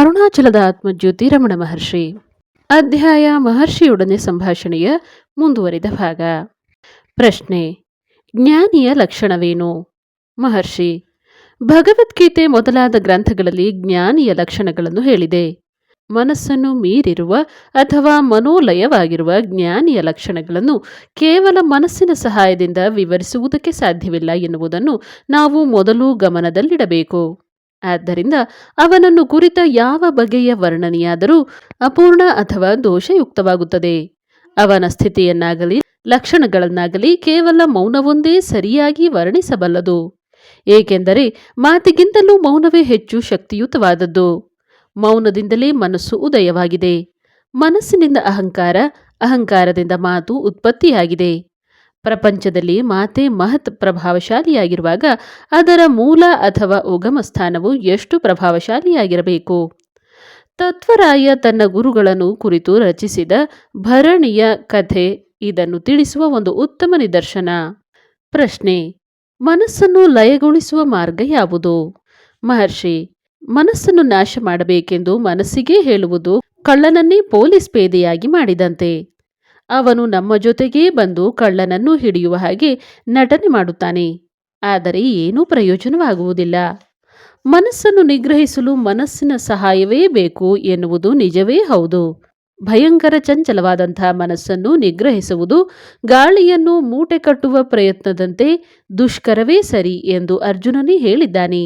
ಅರುಣಾಚಲದ ಆತ್ಮಜ್ಯೋತಿ ರಮಣ ಮಹರ್ಷಿ. ಅಧ್ಯಾಯ ಮಹರ್ಷಿಯೊಡನೆ ಸಂಭಾಷಣೆಯ ಮುಂದುವರಿದ ಭಾಗ. ಪ್ರಶ್ನೆ, ಜ್ಞಾನಿಯ ಲಕ್ಷಣವೇನು? ಮಹರ್ಷಿ, ಭಗವದ್ಗೀತೆ ಮೊದಲಾದ ಗ್ರಂಥಗಳಲ್ಲಿ ಜ್ಞಾನಿಯ ಲಕ್ಷಣಗಳನ್ನು ಹೇಳಿದೆ. ಮನಸ್ಸನ್ನು ಮೀರಿರುವ ಅಥವಾ ಮನೋಲಯವಾಗಿರುವ ಜ್ಞಾನಿಯ ಲಕ್ಷಣಗಳನ್ನು ಕೇವಲ ಮನಸ್ಸಿನ ಸಹಾಯದಿಂದ ವಿವರಿಸುವುದಕ್ಕೆ ಸಾಧ್ಯವಿಲ್ಲ ಎನ್ನುವುದನ್ನು ನಾವು ಮೊದಲು ಗಮನದಲ್ಲಿಡಬೇಕು. ಆದ್ದರಿಂದ ಅವನನ್ನು ಕುರಿತ ಯಾವ ಬಗೆಯ ವರ್ಣನೆಯಾದರೂ ಅಪೂರ್ಣ ಅಥವಾ ದೋಷಯುಕ್ತವಾಗುತ್ತದೆ. ಅವನ ಸ್ಥಿತಿಯನ್ನಾಗಲಿ, ಲಕ್ಷಣಗಳನ್ನಾಗಲಿ ಕೇವಲ ಮೌನವೊಂದೇ ಸರಿಯಾಗಿ ವರ್ಣಿಸಬಲ್ಲದು. ಏಕೆಂದರೆ ಮಾತಿಗಿಂತಲೂ ಮೌನವೇ ಹೆಚ್ಚು ಶಕ್ತಿಯುತವಾದದ್ದು. ಮೌನದಿಂದಲೇ ಮನಸ್ಸು ಉದಯವಾಗಿದೆ. ಮನಸ್ಸಿನಿಂದ ಅಹಂಕಾರ, ಅಹಂಕಾರದಿಂದ ಮಾತು ಉತ್ಪತ್ತಿಯಾಗಿದೆ. ಪ್ರಪಂಚದಲ್ಲಿ ಮಾತೆ ಮಹತ್ ಪ್ರಭಾವಶಾಲಿಯಾಗಿರುವಾಗ ಅದರ ಮೂಲ ಅಥವಾ ಉಗಮ ಸ್ಥಾನವು ಎಷ್ಟು ಪ್ರಭಾವಶಾಲಿಯಾಗಿರಬೇಕು? ತತ್ವರಾಯ ತನ್ನ ಗುರುಗಳನ್ನು ಕುರಿತು ರಚಿಸಿದ ಭರಣಿಯ ಕಥೆ ಇದನ್ನು ತಿಳಿಸುವ ಒಂದು ಉತ್ತಮ ನಿದರ್ಶನ. ಪ್ರಶ್ನೆ, ಮನಸ್ಸನ್ನು ಲಯಗೊಳಿಸುವ ಮಾರ್ಗ ಯಾವುದು? ಮಹರ್ಷಿ, ಮನಸ್ಸನ್ನು ನಾಶ ಮಾಡಬೇಕೆಂದು ಮನಸ್ಸಿಗೆ ಹೇಳುವುದು ಕಳ್ಳನನ್ನೇ ಪೊಲೀಸ್ ಪೇದೆಯಾಗಿ ಮಾಡಿದಂತೆ. ಅವನು ನಮ್ಮ ಜೊತೆಗೇ ಬಂದು ಕಳ್ಳನನ್ನು ಹಿಡಿಯುವ ಹಾಗೆ ನಟನೆ ಮಾಡುತ್ತಾನೆ. ಆದರೆ ಏನೂ ಪ್ರಯೋಜನವಾಗುವುದಿಲ್ಲ. ಮನಸ್ಸನ್ನು ನಿಗ್ರಹಿಸಲು ಮನಸ್ಸಿನ ಸಹಾಯವೇ ಬೇಕು ಎನ್ನುವುದು ನಿಜವೇ ಹೌದು. ಭಯಂಕರ ಚಂಚಲವಾದಂತಹ ಮನಸ್ಸನ್ನು ನಿಗ್ರಹಿಸುವುದು ಗಾಳಿಯನ್ನು ಮೂಟೆ ಕಟ್ಟುವ ಪ್ರಯತ್ನದಂತೆ ದುಷ್ಕರವೇ ಸರಿ ಎಂದು ಅರ್ಜುನನೇ ಹೇಳಿದ್ದಾನೆ.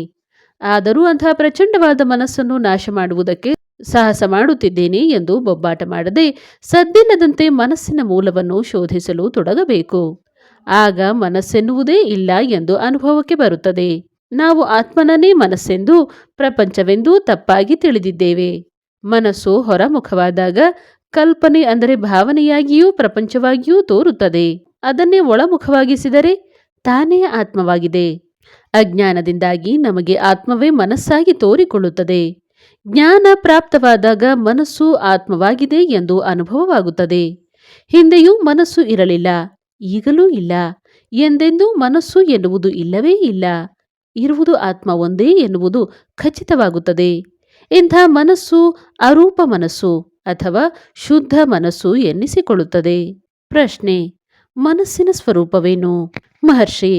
ಆದರೂ ಅಂತಹ ಪ್ರಚಂಡವಾದ ಮನಸ್ಸನ್ನು ನಾಶ ಮಾಡುವುದಕ್ಕೆ ಸಾಹಸ ಮಾಡುತ್ತಿದ್ದೇನೆ ಎಂದು ಬೊಬ್ಬಾಟ ಮಾಡದೆ ಸದ್ದಿಲ್ಲದಂತೆ ಮನಸ್ಸಿನ ಮೂಲವನ್ನು ಶೋಧಿಸಲು ತೊಡಗಬೇಕು. ಆಗ ಮನಸ್ಸೆನ್ನುವುದೇ ಇಲ್ಲ ಎಂದು ಅನುಭವಕ್ಕೆ ಬರುತ್ತದೆ. ನಾವು ಆತ್ಮನನ್ನೇ ಮನಸ್ಸೆಂದು, ಪ್ರಪಂಚವೆಂದು ತಪ್ಪಾಗಿ ತಿಳಿದಿದ್ದೇವೆ. ಮನಸ್ಸು ಹೊರಮುಖವಾದಾಗ ಕಲ್ಪನೆ ಅಂದರೆ ಭಾವನೆಯಾಗಿಯೂ ಪ್ರಪಂಚವಾಗಿಯೂ ತೋರುತ್ತದೆ. ಅದನ್ನೇ ಒಳಮುಖವಾಗಿಸಿದರೆ ತಾನೇ ಆತ್ಮವಾಗಿದೆ. ಅಜ್ಞಾನದಿಂದಾಗಿ ನಮಗೆ ಆತ್ಮವೇ ಮನಸ್ಸಾಗಿ ತೋರಿಕೊಳ್ಳುತ್ತದೆ. ಜ್ಞಾನ ಪ್ರಾಪ್ತವಾದಾಗ ಮನಸ್ಸು ಆತ್ಮವಾಗಿದೆ ಎಂದು ಅನುಭವವಾಗುತ್ತದೆ. ಹಿಂದೆಯೂ ಮನಸ್ಸು ಇರಲಿಲ್ಲ, ಈಗಲೂ ಇಲ್ಲ, ಎಂದೆಂದೂ ಮನಸ್ಸು ಎನ್ನುವುದು ಇಲ್ಲವೇ ಇಲ್ಲ. ಇರುವುದು ಆತ್ಮ ಒಂದೇ ಎನ್ನುವುದು ಖಚಿತವಾಗುತ್ತದೆ. ಇಂಥ ಮನಸ್ಸು ಅರೂಪ ಮನಸ್ಸು ಅಥವಾ ಶುದ್ಧ ಮನಸ್ಸು ಎನ್ನಿಸಿಕೊಳ್ಳುತ್ತದೆ. ಪ್ರಶ್ನೆ, ಮನಸ್ಸಿನ ಸ್ವರೂಪವೇನು? ಮಹರ್ಷಿ,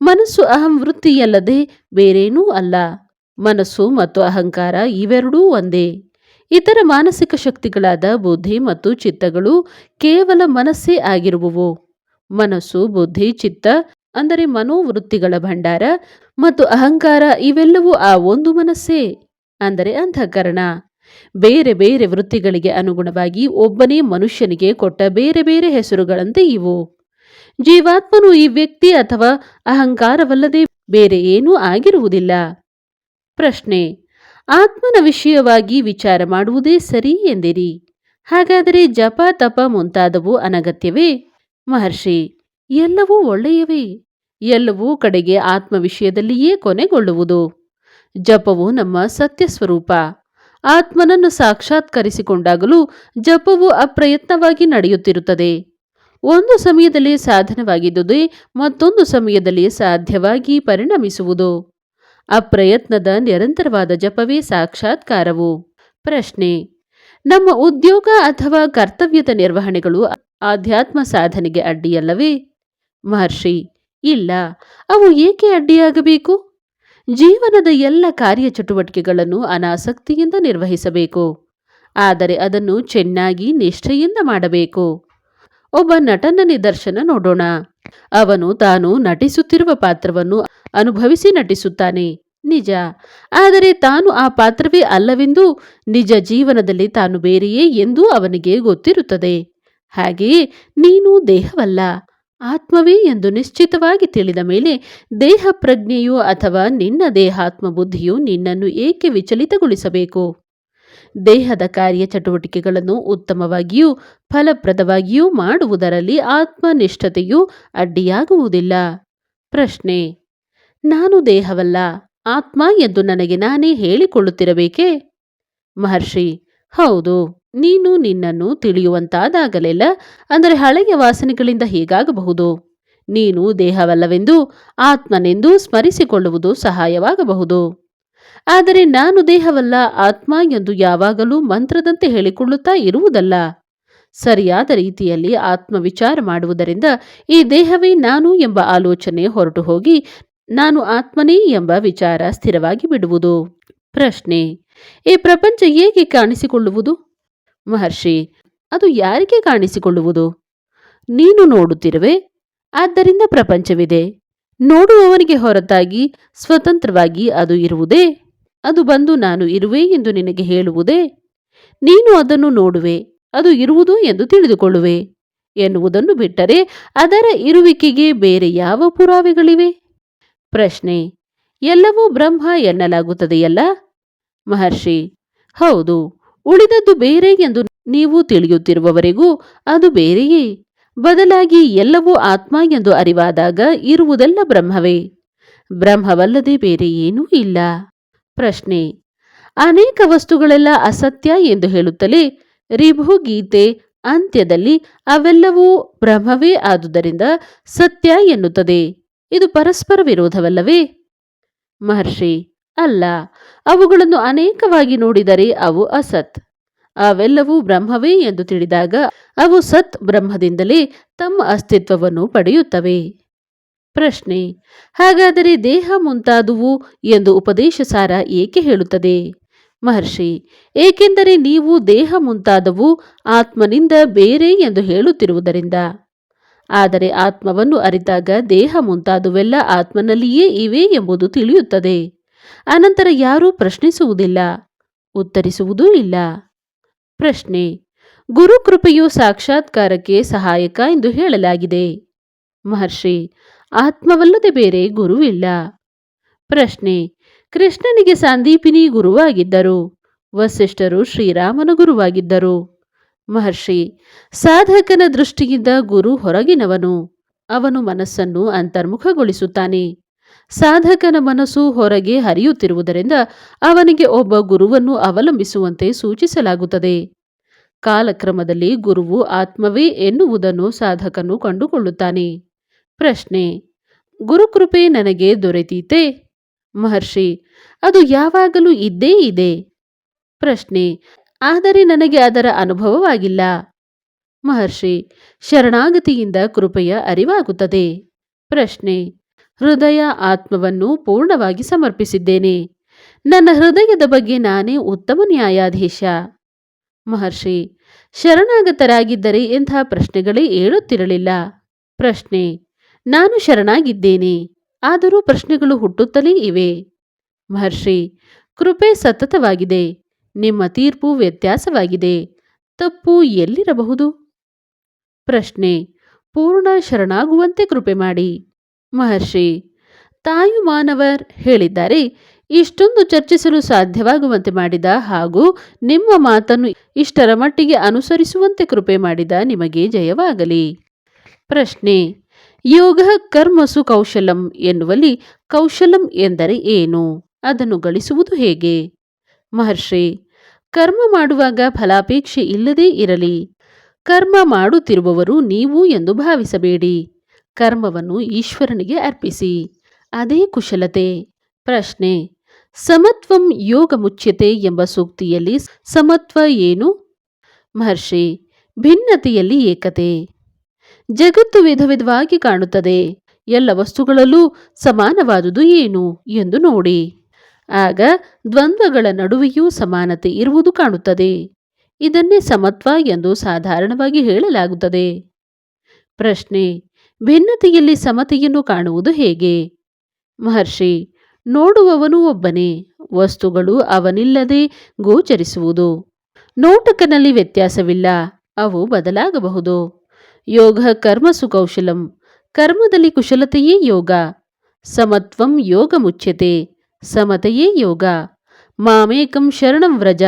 ಮನಸ್ಸು ಅಹಂ ವೃತ್ತಿಯಲ್ಲದೆ ಬೇರೇನೂ ಅಲ್ಲ. ಮನಸ್ಸು ಮತ್ತು ಅಹಂಕಾರ ಇವೆರಡೂ ಒಂದೇ. ಇತರ ಮಾನಸಿಕ ಶಕ್ತಿಗಳಾದ ಬುದ್ಧಿ ಮತ್ತು ಚಿತ್ತಗಳು ಕೇವಲ ಮನಸ್ಸೇ ಆಗಿರುವವು. ಮನಸ್ಸು, ಬುದ್ಧಿ, ಚಿತ್ತ ಅಂದರೆ ಮನೋವೃತ್ತಿಗಳ ಭಂಡಾರ ಮತ್ತು ಅಹಂಕಾರ ಇವೆಲ್ಲವೂ ಆ ಒಂದು ಮನಸ್ಸೇ ಅಂದರೆ ಅಂತಃಕರಣ ಬೇರೆ ಬೇರೆ ವೃತ್ತಿಗಳಿಗೆ ಅನುಗುಣವಾಗಿ ಒಬ್ಬನೇ ಮನುಷ್ಯನಿಗೆ ಕೊಟ್ಟ ಬೇರೆ ಬೇರೆ ಹೆಸರುಗಳಂತೆ ಇವು. ಜೀವಾತ್ಮನು ಈ ವ್ಯಕ್ತಿ ಅಥವಾ ಅಹಂಕಾರವಲ್ಲದೆ ಬೇರೆ ಏನೂ ಆಗಿರುವುದಿಲ್ಲ. ಪ್ರಶ್ನೆ. ಆತ್ಮನ ವಿಷಯವಾಗಿ ವಿಚಾರ ಮಾಡುವುದೇ ಸರಿ ಎಂದಿರಿ? ಹಾಗಾದರೆ ಜಪ ತಪ ಮುಂತಾದವು ಅನಗತ್ಯವೇ? ಮಹರ್ಷಿ, ಎಲ್ಲವೂ ಒಳ್ಳೆಯವೇ? ಎಲ್ಲವೂ ಕಡೆಗೆ ಆತ್ಮ ವಿಷಯದಲ್ಲಿಯೇ ಕೊನೆಗೊಳ್ಳುವುದು? ಜಪವು ನಮ್ಮ ಸತ್ಯ ಸ್ವರೂಪ ಆತ್ಮನನ್ನು ಸಾಕ್ಷಾತ್ಕರಿಸಿಕೊಂಡಾಗಲೂ ಜಪವು ಅಪ್ರಯತ್ನವಾಗಿ ನಡೆಯುತ್ತಿರುತ್ತದೆ. ಒಂದು ಸಮಯದಲ್ಲಿ ಸಾಧನವಾಗಿದ್ದುದೇ ಮತ್ತೊಂದು ಸಮಯದಲ್ಲಿ ಸಾಧ್ಯವಾಗಿ ಪರಿಣಮಿಸುವುದು. ಅಪ್ರಯತ್ನದ ನಿರಂತರವಾದ ಜಪವೇ ಸಾಕ್ಷಾತ್ಕಾರವು. ಪ್ರಶ್ನೆ, ನಮ್ಮ ಉದ್ಯೋಗ ಅಥವಾ ಕರ್ತವ್ಯದ ನಿರ್ವಹಣೆಗಳು ಆಧ್ಯಾತ್ಮ ಸಾಧನೆಗೆ ಅಡ್ಡಿಯಲ್ಲವೇ? ಮಹರ್ಷಿ, ಇಲ್ಲ, ಅವು ಏಕೆ ಅಡ್ಡಿಯಾಗಬೇಕು? ಜೀವನದ ಎಲ್ಲ ಕಾರ್ಯಚಟುವಟಿಕೆಗಳನ್ನು ಅನಾಸಕ್ತಿಯಿಂದ ನಿರ್ವಹಿಸಬೇಕು. ಆದರೆ ಅದನ್ನು ಚೆನ್ನಾಗಿ ನಿಷ್ಠೆಯಿಂದ ಮಾಡಬೇಕು. ಒಬ್ಬ ನಟನ ನಿದರ್ಶನ ನೋಡೋಣ. ಅವನು ತಾನು ನಟಿಸುತ್ತಿರುವ ಪಾತ್ರವನ್ನು ಅನುಭವಿಸಿ ನಟಿಸುತ್ತಾನೆ. ನಿಜ. ಆದರೆ ತಾನು ಆ ಪಾತ್ರವೇ ಅಲ್ಲವೆಂದು ನಿಜ ಜೀವನದಲ್ಲಿ ತಾನು ಬೇರೆಯೇ ಎಂದು ಅವನಿಗೆ ಗೊತ್ತಿರುತ್ತದೆ. ಹಾಗೆಯೇ ನೀನು ದೇಹವಲ್ಲ. ಆತ್ಮವೇ ಎಂದು ನಿಶ್ಚಿತವಾಗಿ ತಿಳಿದ ಮೇಲೆ ದೇಹ ಪ್ರಜ್ಞೆಯು ಅಥವಾ ನಿನ್ನ ದೇಹಾತ್ಮ ಬುದ್ಧಿಯು ನಿನ್ನನ್ನು ಏಕೆ ವಿಚಲಿತಗೊಳಿಸಬೇಕು? ದೇಹದ ಕಾರ್ಯ ಚಟುವಟಿಕೆಗಳನ್ನು ಉತ್ತಮವಾಗಿಯೂ ಫಲಪ್ರದವಾಗಿಯೂ ಮಾಡುವುದರಲ್ಲಿ ಆತ್ಮನಿಷ್ಠತೆಯು ಅಡ್ಡಿಯಾಗುವುದಿಲ್ಲ. ಪ್ರಶ್ನೆ, ನಾನು ದೇಹವಲ್ಲ, ಆತ್ಮ ಎಂದು ನನಗೆ ನಾನೇ ಹೇಳಿಕೊಳ್ಳುತ್ತಿರಬೇಕೇ? ಮಹರ್ಷಿ, ಹೌದು, ನೀನು ನಿನ್ನನ್ನು ತಿಳಿಯುವಂತಾದಾಗಲೆಲ್ಲ, ಅಂದರೆ ಹಳೆಯ ವಾಸನೆಗಳಿಂದ ಹೀಗಾಗಬಹುದು? ನೀನು ದೇಹವಲ್ಲವೆಂದು, ಆತ್ಮನೆಂದು ಸ್ಮರಿಸಿಕೊಳ್ಳುವುದು ಸಹಾಯವಾಗಬಹುದು. ಆದರೆ ನಾನು ದೇಹವಲ್ಲ, ಆತ್ಮ ಎಂದು ಯಾವಾಗಲೂ ಮಂತ್ರದಂತೆ ಹೇಳಿಕೊಳ್ಳುತ್ತಾ ಇರುವುದಲ್ಲ. ಸರಿಯಾದ ರೀತಿಯಲ್ಲಿ ಆತ್ಮ ವಿಚಾರ ಮಾಡುವುದರಿಂದ ಈ ದೇಹವೇ ನಾನು ಎಂಬ ಆಲೋಚನೆ ಹೊರಟು ಹೋಗಿ ನಾನು ಆತ್ಮನೇ ಎಂಬ ವಿಚಾರ ಸ್ಥಿರವಾಗಿ ಬಿಡುವುದು. ಪ್ರಶ್ನೆ, ಈ ಪ್ರಪಂಚ ಹೇಗೆ ಕಾಣಿಸಿಕೊಳ್ಳುವುದು? ಮಹರ್ಷಿ, ಅದು ಯಾರಿಗೆ ಕಾಣಿಸಿಕೊಳ್ಳುವುದು? ನೀನು ನೋಡುತ್ತಿರುವೆ, ಆದ್ದರಿಂದ ಪ್ರಪಂಚವಿದೆ. ನೋಡುವವನಿಗೆ ಹೊರತಾಗಿ ಸ್ವತಂತ್ರವಾಗಿ ಅದು ಇರುವುದೇ ಅದು ಬಂದು ನಾನು ಇರುವೆ ಎಂದು ನಿನಗೆ ಹೇಳುವುದೇ? ನೀನು ಅದನ್ನು ನೋಡುವೆ, ಅದು ಇರುವುದು ಎಂದು ತಿಳಿದುಕೊಳ್ಳುವೆ. ಎನ್ನುವುದನ್ನು ಬಿಟ್ಟರೆ ಅದರ ಇರುವಿಕೆಗೆ ಬೇರೆ ಯಾವ ಪುರಾವೆಗಳಿವೆ? ಪ್ರಶ್ನೆ, ಎಲ್ಲವೂ ಬ್ರಹ್ಮ ಎನ್ನಲಾಗುತ್ತದೆಯಲ್ಲ? ಮಹರ್ಷಿ, ಹೌದು, ಉಳಿದದ್ದು ಬೇರೆ ಎಂದು ನೀವು ತಿಳಿಯುತ್ತಿರುವವರೆಗೂ ಅದು ಬೇರೆಯೇ? ಬದಲಾಗಿ ಎಲ್ಲವೂ ಆತ್ಮ ಎಂದು ಅರಿವಾದಾಗ ಇರುವುದೆಲ್ಲ ಬ್ರಹ್ಮವೇ? ಬ್ರಹ್ಮವಲ್ಲದೆ ಬೇರೆ ಏನೂ ಇಲ್ಲ. ಪ್ರಶ್ನೆ. ಅನೇಕ ವಸ್ತುಗಳೆಲ್ಲ ಅಸತ್ಯ ಎಂದು ಹೇಳುತ್ತಲೇ ರಿಭು ಗೀತೆ ಅಂತ್ಯದಲ್ಲಿ ಅವೆಲ್ಲವೂ ಬ್ರಹ್ಮವೇ ಆದುದರಿಂದ ಸತ್ಯ ಎನ್ನುತ್ತದೆ. ಇದು ಪರಸ್ಪರ ವಿರೋಧವಲ್ಲವೇ? ಮಹರ್ಷಿ, ಅಲ್ಲ. ಅವುಗಳನ್ನು ಅನೇಕವಾಗಿ ನೋಡಿದರೆ ಅವು ಅಸತ್. ಅವೆಲ್ಲವೂ ಬ್ರಹ್ಮವೇ ಎಂದು ತಿಳಿದಾಗ ಅವು ಸತ್ ಬ್ರಹ್ಮದಿಂದಲೇ ತಮ್ಮ ಅಸ್ತಿತ್ವವನ್ನು ಪಡೆಯುತ್ತವೆ. ಪ್ರಶ್ನೆ. ಹಾಗಾದರೆ ದೇಹ ಮುಂತಾದುವು ಎಂದು ಉಪದೇಶ ಸಾರ ಏಕೆ ಹೇಳುತ್ತದೆ? ಮಹರ್ಷಿ, ಏಕೆಂದರೆ ನೀವು ದೇಹ ಮುಂತಾದವು ಆತ್ಮನಿಂದ ಬೇರೆ ಎಂದು ಹೇಳುತ್ತಿರುವುದರಿಂದ. ಆದರೆ ಆತ್ಮವನ್ನು ಅರಿತಾಗ ದೇಹ ಮುಂತಾದುವೆಲ್ಲ ಆತ್ಮನಲ್ಲಿಯೇ ಇವೆ ಎಂಬುದು ತಿಳಿಯುತ್ತದೆ. ಅನಂತರ ಯಾರೂ ಪ್ರಶ್ನಿಸುವುದಿಲ್ಲ. ಉತ್ತರಿಸುವುದೂ ಇಲ್ಲ. ಪ್ರಶ್ನೆ, ಗುರುಕೃಪೆಯು ಸಾಕ್ಷಾತ್ಕಾರಕ್ಕೆ ಸಹಾಯಕ ಎಂದು ಹೇಳಲಾಗಿದೆ. ಮಹರ್ಷಿ ಆತ್ಮವಲ್ಲದೆ ಬೇರೆ ಗುರುವಿಲ್ಲ. ಪ್ರಶ್ನೆ, ಕೃಷ್ಣನಿಗೆ ಸಂದೀಪಿನಿ ಗುರುವಾಗಿದ್ದರು. ವಸಿಷ್ಠರು ಶ್ರೀರಾಮನ ಗುರುವಾಗಿದ್ದರು. ಮಹರ್ಷಿ, ಸಾಧಕನ ದೃಷ್ಟಿಯಿಂದ ಗುರು ಹೊರಗಿನವನು. ಅವನು ಮನಸ್ಸನ್ನು ಅಂತರ್ಮುಖಗೊಳಿಸುತ್ತಾನೆ. ಸಾಧಕನ ಮನಸ್ಸು ಹೊರಗೆ ಹರಿಯುತ್ತಿರುವುದರಿಂದ ಅವನಿಗೆ ಒಬ್ಬ ಗುರುವನ್ನು ಅವಲಂಬಿಸುವಂತೆ ಸೂಚಿಸಲಾಗುತ್ತದೆ. ಕಾಲಕ್ರಮದಲ್ಲಿ ಗುರುವು ಆತ್ಮವೇ ಎನ್ನುವುದನ್ನು ಸಾಧಕನು ಕಂಡುಕೊಳ್ಳುತ್ತಾನೆ. ಪ್ರಶ್ನೆ, ಗುರುಕೃಪೆ ನನಗೆ ದೊರೆತೀತೆ? ಮಹರ್ಷಿ, ಅದು ಯಾವಾಗಲೂ ಇದ್ದೇ ಇದೆ? ಪ್ರಶ್ನೆ, ಆದರೆ ನನಗೆ ಅದರ ಅನುಭವವಾಗಿಲ್ಲ. ಮಹರ್ಷಿ, ಶರಣಾಗತಿಯಿಂದ ಕೃಪೆಯ ಅರಿವಾಗುತ್ತದೆ. ಪ್ರಶ್ನೆ, ಹೃದಯ ಆತ್ಮವನ್ನು ಪೂರ್ಣವಾಗಿ ಸಮರ್ಪಿಸಿದ್ದೇನೆ. ನನ್ನ ಹೃದಯದ ಬಗ್ಗೆ ನಾನೇ ಉತ್ತಮ ನ್ಯಾಯಾಧೀಶ. ಮಹರ್ಷಿ, ಶರಣಾಗತರಾಗಿದ್ದರೆ ಎಂಥ ಪ್ರಶ್ನೆಗಳೇ ಏಳುತ್ತಿರಲಿಲ್ಲ. ಪ್ರಶ್ನೆ ನಾನು ಶರಣಾಗಿದ್ದೇನೆ. ಆದರೂ ಪ್ರಶ್ನೆಗಳು ಹುಟ್ಟುತ್ತಲೇ ಇವೆ. ಮಹರ್ಷಿ, ಕೃಪೆ ಸತತವಾಗಿದೆ. ನಿಮ್ಮ ತೀರ್ಪು ವ್ಯತ್ಯಾಸವಾಗಿದೆ. ತಪ್ಪು ಎಲ್ಲಿರಬಹುದು? ಪ್ರಶ್ನೆ, ಪೂರ್ಣ ಶರಣಾಗುವಂತೆ ಕೃಪೆ ಮಾಡಿ. ಮಹರ್ಷಿ, ತಾಯು ಮಾನವರ್ ಹೇಳಿದ್ದಾರೆ, ಇಷ್ಟೊಂದು ಚರ್ಚಿಸಲು ಸಾಧ್ಯವಾಗುವಂತೆ ಮಾಡಿದ ಹಾಗೂ ನಿಮ್ಮ ಮಾತನ್ನು ಇಷ್ಟರ ಮಟ್ಟಿಗೆ ಅನುಸರಿಸುವಂತೆ ಕೃಪೆ ಮಾಡಿದ ನಿಮಗೆ ಜಯವಾಗಲಿ. ಪ್ರಶ್ನೆ ಯೋಗ ಕರ್ಮಸು ಕೌಶಲಂ ಎನ್ನುವಲ್ಲಿ ಕೌಶಲಂ ಎಂದರೆ ಏನು? ಅದನ್ನು ಗಳಿಸುವುದು ಹೇಗೆ? ಮಹರ್ಷಿ, ಕರ್ಮ ಮಾಡುವಾಗ ಫಲಾಪೇಕ್ಷೆ ಇಲ್ಲದೇ ಇರಲಿ. ಕರ್ಮ ಮಾಡುತ್ತಿರುವವರು ನೀವು ಎಂದು ಭಾವಿಸಬೇಡಿ. ಕರ್ಮವನ್ನು ಈಶ್ವರನಿಗೆ ಅರ್ಪಿಸಿ. ಅದೇ ಕುಶಲತೆ. ಪ್ರಶ್ನೆ, ಸಮತ್ವಂ ಯೋಗ ಮುಚ್ಯತೆ ಎಂಬ ಸೂಕ್ತಿಯಲ್ಲಿ ಸಮತ್ವ ಏನು? ಮಹರ್ಷಿ, ಭಿನ್ನತೆಯಲ್ಲಿ ಏಕತೆ. ಜಗತ್ತು ವಿಧ ವಿಧವಾಗಿ ಕಾಣುತ್ತದೆ. ಎಲ್ಲ ವಸ್ತುಗಳಲ್ಲೂ ಸಮಾನವಾದುದು ಏನು ಎಂದು ನೋಡಿ. ಆಗ ದ್ವಂದ್ವಗಳ ನಡುವೆಯೂ ಸಮಾನತೆ ಇರುವುದು ಕಾಣುತ್ತದೆ. ಇದನ್ನೇ ಸಮತ್ವ ಎಂದು ಸಾಧಾರಣವಾಗಿ ಹೇಳಲಾಗುತ್ತದೆ. ಪ್ರಶ್ನೆ, ಭಿನ್ನತೆಯಲ್ಲಿ ಸಮತೆಯನ್ನು ಕಾಣುವುದು ಹೇಗೆ? ಮಹರ್ಷಿ, ನೋಡುವವನು ಒಬ್ಬನೇ, ವಸ್ತುಗಳು ಅವನಿಲ್ಲದೆ ಗೋಚರಿಸುವುದು. ನೋಟಕನಲ್ಲಿ ವ್ಯತ್ಯಾಸವಿಲ್ಲ, ಅವು ಬದಲಾಗಬಹುದು. ಯೋಗ ಕರ್ಮಸು ಕೌಶಲಂ ಕರ್ಮದಲ್ಲಿ ಕುಶಲತೆಯೇ ಯೋಗ. ಸಮತ್ವಂ ಯೋಗ ಮುಚ್ಯತೆ. ಸಮತೆಯೇ ಯೋಗ. ಮಾಮೇಕಂ ಶರಣಂ ವ್ರಜ.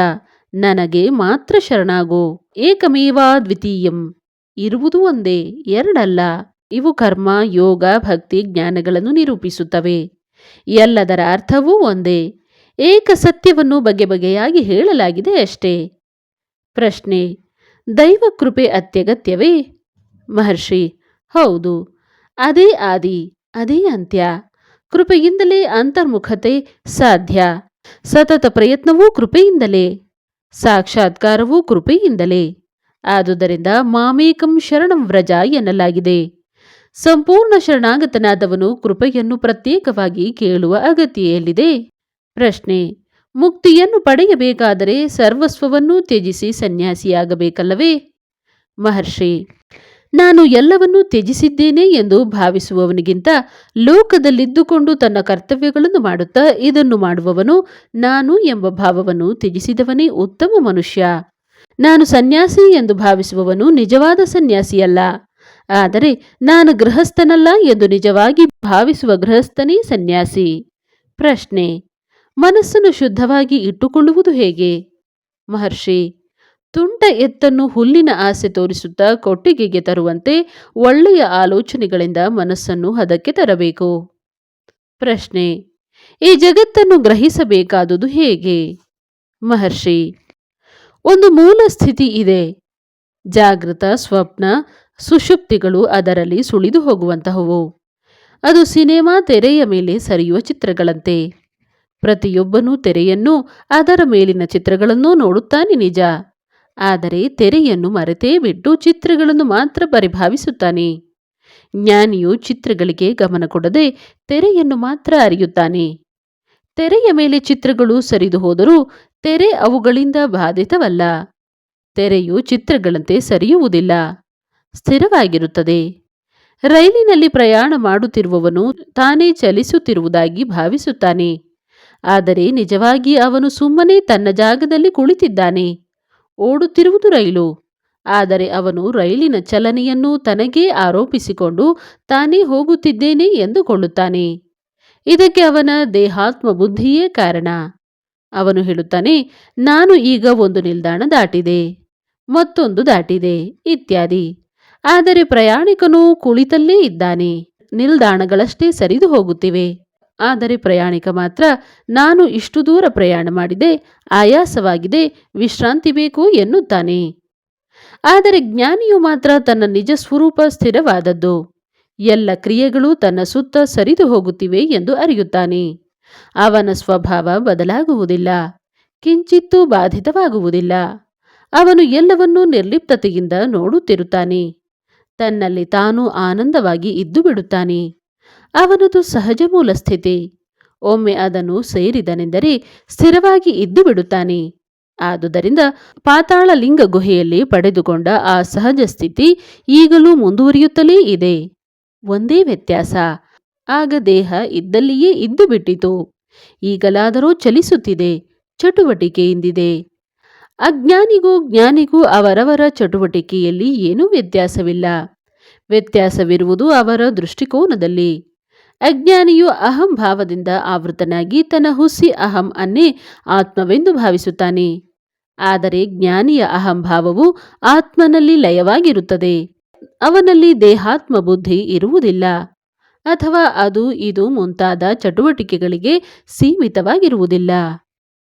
ನನಗೆ ಮಾತ್ರ ಶರಣಾಗೋ. ಏಕಮೇವಾ ದ್ವಿತೀಯಂ. ಇರುವುದು ಒಂದೇ, ಎರಡಲ್ಲ. ಇವು ಕರ್ಮ, ಯೋಗ, ಭಕ್ತಿ ಜ್ಞಾನಗಳನ್ನು ನಿರೂಪಿಸುತ್ತವೆ. ಎಲ್ಲದರ ಅರ್ಥವೂ ಒಂದೇ. ಏಕ ಸತ್ಯವನ್ನು ಬಗೆ ಬಗೆಯಾಗಿ ಹೇಳಲಾಗಿದೆ ಅಷ್ಟೇ. ಪ್ರಶ್ನೆ, ದೈವ ಕೃಪೆ ಅತ್ಯಗತ್ಯವೇ? ಮಹರ್ಷಿ. ಹೌದು, ಅದೇ ಆದಿ, ಅದೇ ಅಂತ್ಯ. ಕೃಪೆಯಿಂದಲೇ ಅಂತರ್ಮುಖತೆ ಸಾಧ್ಯ. ಸತತ ಪ್ರಯತ್ನವೂ ಕೃಪೆಯಿಂದಲೇ. ಸಾಕ್ಷಾತ್ಕಾರವೂ ಕೃಪೆಯಿಂದಲೇ. ಆದುದರಿಂದ ಮಾಮೇಕಂ ಶರಣಂ ವ್ರಜ ಎನ್ನಲಾಗಿದೆ. ಸಂಪೂರ್ಣ ಶರಣಾಗತನಾದವನು ಕೃಪೆಯನ್ನು ಪ್ರತ್ಯೇಕವಾಗಿ ಕೇಳುವ ಅಗತ್ಯೆಯಲ್ಲಿದೆ. ಪ್ರಶ್ನೆ, ಮುಕ್ತಿಯನ್ನು ಪಡೆಯಬೇಕಾದರೆ ಸರ್ವಸ್ವವನ್ನೂ ತ್ಯಜಿಸಿ ಸನ್ಯಾಸಿಯಾಗಬೇಕಲ್ಲವೇ? ಮಹರ್ಷಿ ನಾನು ಎಲ್ಲವನ್ನೂ ತ್ಯಜಿಸಿದ್ದೇನೆ ಎಂದು ಭಾವಿಸುವವನಿಗಿಂತ ಲೋಕದಲ್ಲಿದ್ದುಕೊಂಡು ತನ್ನ ಕರ್ತವ್ಯಗಳನ್ನು ಮಾಡುತ್ತಾ ಇದನ್ನು ಮಾಡುವವನು ನಾನು ಎಂಬ ಭಾವವನ್ನು ತ್ಯಜಿಸಿದವನೇ ಉತ್ತಮ ಮನುಷ್ಯ. ನಾನು ಸನ್ಯಾಸಿ ಎಂದು ಭಾವಿಸುವವನು ನಿಜವಾದ ಸನ್ಯಾಸಿಯಲ್ಲ. ಆದರೆ ನಾನು ಗೃಹಸ್ಥನಲ್ಲ ಎಂದು ನಿಜವಾಗಿ ಭಾವಿಸುವ ಗೃಹಸ್ಥನೇ ಸನ್ಯಾಸಿ. ಪ್ರಶ್ನೆ, ಮನಸ್ಸನ್ನು ಶುದ್ಧವಾಗಿ ಇಟ್ಟುಕೊಳ್ಳುವುದು ಹೇಗೆ? ಮಹರ್ಷಿ ತುಂಟ ಎತ್ತನ್ನು ಹುಲ್ಲಿನ ಆಸೆ ತೋರಿಸುತ್ತಾ ಕೊಟ್ಟಿಗೆಗೆ ತರುವಂತೆ ಒಳ್ಳೆಯ ಆಲೋಚನೆಗಳಿಂದ ಮನಸ್ಸನ್ನು ಹದಕ್ಕೆ ತರಬೇಕು. ಪ್ರಶ್ನೆ, ಈ ಜಗತ್ತನ್ನು ಗ್ರಹಿಸಬೇಕಾದುದು ಹೇಗೆ? ಮಹರ್ಷಿ, ಒಂದು ಮೂಲ ಸ್ಥಿತಿ ಇದೆ. ಜಾಗೃತ, ಸ್ವಪ್ನ ಸುಷುಪ್ತಿಗಳು ಅದರಲ್ಲಿ ಸುಳಿದು ಹೋಗುವಂತಹವು. ಅದು ಸಿನಿಮಾ ತೆರೆಯ ಮೇಲೆ ಸರಿಯುವ ಚಿತ್ರಗಳಂತೆ. ಪ್ರತಿಯೊಬ್ಬನೂ ತೆರೆಯನ್ನು ಅದರ ಮೇಲಿನ ಚಿತ್ರಗಳನ್ನೂ ನೋಡುತ್ತಾನೆ ನಿಜ. ಆದರೆ ತೆರೆಯನ್ನು ಮರೆತೇ ಬಿಟ್ಟು ಚಿತ್ರಗಳನ್ನು ಮಾತ್ರ ಪರಿಭಾವಿಸುತ್ತಾನೆ. ಜ್ಞಾನಿಯು ಚಿತ್ರಗಳಿಗೆ ಗಮನ ಕೊಡದೆ ತೆರೆಯನ್ನು ಮಾತ್ರ ಅರಿಯುತ್ತಾನೆ. ತೆರೆಯ ಮೇಲೆ ಚಿತ್ರಗಳು ಸರಿದು ಹೋದರೂ ತೆರೆ ಅವುಗಳಿಂದ ಬಾಧಿತವಲ್ಲ. ತೆರೆಯು ಚಿತ್ರಗಳಂತೆ ಸರಿಯುವುದಿಲ್ಲ. ಸ್ಥಿರವಾಗಿರುತ್ತದೆ. ರೈಲಿನಲ್ಲಿ ಪ್ರಯಾಣ ಮಾಡುತ್ತಿರುವವನು ತಾನೇ ಚಲಿಸುತ್ತಿರುವುದಾಗಿ ಭಾವಿಸುತ್ತಾನೆ. ಆದರೆ ನಿಜವಾಗಿ ಅವನು ಸುಮ್ಮನೆ ತನ್ನ ಜಾಗದಲ್ಲಿ ಕುಳಿತಿದ್ದಾನೆ. ಓಡುತ್ತಿರುವುದು ರೈಲು. ಆದರೆ ಅವನು ರೈಲಿನ ಚಲನೆಯನ್ನು ತನಗೇ ಆರೋಪಿಸಿಕೊಂಡು ತಾನೇ ಹೋಗುತ್ತಿದ್ದೇನೆ ಎಂದುಕೊಳ್ಳುತ್ತಾನೆ. ಇದಕ್ಕೆ ಅವನ ದೇಹಾತ್ಮ ಬುದ್ಧಿಯೇ ಕಾರಣ. ಅವನು ಹೇಳುತ್ತಾನೆ, ನಾನು ಈಗ ಒಂದು ನಿಲ್ದಾಣ ದಾಟಿದೆ, ಮತ್ತೊಂದು ದಾಟಿದೆ, ಇತ್ಯಾದಿ. ಆದರೆ ಪ್ರಯಾಣಿಕನು ಕುಳಿತಲ್ಲೇ ಇದ್ದಾನೆ, ನಿಲ್ದಾಣಗಳಷ್ಟೇ ಸರಿದು ಹೋಗುತ್ತಿವೆ. ಆದರೆ ಪ್ರಯಾಣಿಕ ಮಾತ್ರ. ನಾನು ಇಷ್ಟು ದೂರ ಪ್ರಯಾಣ ಮಾಡಿದೆ, ಆಯಾಸವಾಗಿದೆ, ವಿಶ್ರಾಂತಿ ಬೇಕು ಎನ್ನುತ್ತಾನೆ. ಆದರೆ ಜ್ಞಾನಿಯು ಮಾತ್ರ ತನ್ನ ನಿಜ ಸ್ವರೂಪ ಸ್ಥಿರವಾದದ್ದು. ಎಲ್ಲ ಕ್ರಿಯೆಗಳು ತನ್ನ ಸುತ್ತ ಸರಿದು ಹೋಗುತ್ತಿವೆ ಎಂದು ಅರಿಯುತ್ತಾನೆ. ಅವನ ಸ್ವಭಾವ ಬದಲಾಗುವುದಿಲ್ಲ, ಕಿಂಚಿತ್ತೂ ಬಾಧಿತವಾಗುವುದಿಲ್ಲ. ಅವನು ಎಲ್ಲವನ್ನೂ ನಿರ್ಲಿಪ್ತತೆಯಿಂದ ನೋಡುತ್ತಿರುತ್ತಾನೆ. ತನ್ನಲ್ಲಿ ತಾನು ಆನಂದವಾಗಿ ಇದ್ದು ಬಿಡುತ್ತಾನೆ. ಅವನದು ಸಹಜ ಮೂಲ ಸ್ಥಿತಿ ಒಮ್ಮೆ ಅದನ್ನು ಸೇರಿದನೆಂದರೆ ಸ್ಥಿರವಾಗಿ ಇದ್ದು ಬಿಡುತ್ತಾನೆ. ಆದುದರಿಂದ ಪಾತಾಳ ಲಿಂಗ ಗುಹೆಯಲ್ಲಿ ಪಡೆದುಕೊಂಡ ಆ ಸಹಜ ಸ್ಥಿತಿ ಈಗಲೂ ಮುಂದುವರಿಯುತ್ತಲೇ ಇದೆ. ಒಂದೇ ವ್ಯತ್ಯಾಸ, ಆಗ ದೇಹ ಇದ್ದಲ್ಲಿಯೇ ಇದ್ದು ಬಿಟ್ಟಿತು. ಈಗಲಾದರೂ ಚಲಿಸುತ್ತಿದೆ, ಚಟುವಟಿಕೆಯಿಂದಿದೆ. ಅಜ್ಞಾನಿಗೂ ಜ್ಞಾನಿಗೂ ಅವರವರ ಚಟುವಟಿಕೆಯಲ್ಲಿ ಏನೂ ವ್ಯತ್ಯಾಸವಿಲ್ಲ. ವ್ಯತ್ಯಾಸವಿರುವುದು ಅವರ ದೃಷ್ಟಿಕೋನದಲ್ಲಿ. ಅಜ್ಞಾನಿಯು ಅಹಂಭಾವದಿಂದ ಆವೃತನಾಗಿ ತನ್ನ ಹುಸಿ ಅಹಂ ಅನ್ನೇ ಆತ್ಮವೆಂದು ಭಾವಿಸುತ್ತಾನೆ. ಆದರೆ ಜ್ಞಾನಿಯ ಅಹಂಭಾವವು ಆತ್ಮನಲ್ಲಿ ಲಯವಾಗಿರುತ್ತದೆ. ಅವನಲ್ಲಿ ದೇಹಾತ್ಮ ಬುದ್ಧಿ ಇರುವುದಿಲ್ಲ. ಅಥವಾ ಅದು ಇದು ಮುಂತಾದ ಚಟುವಟಿಕೆಗಳಿಗೆ ಸೀಮಿತವಾಗಿರುವುದಿಲ್ಲ.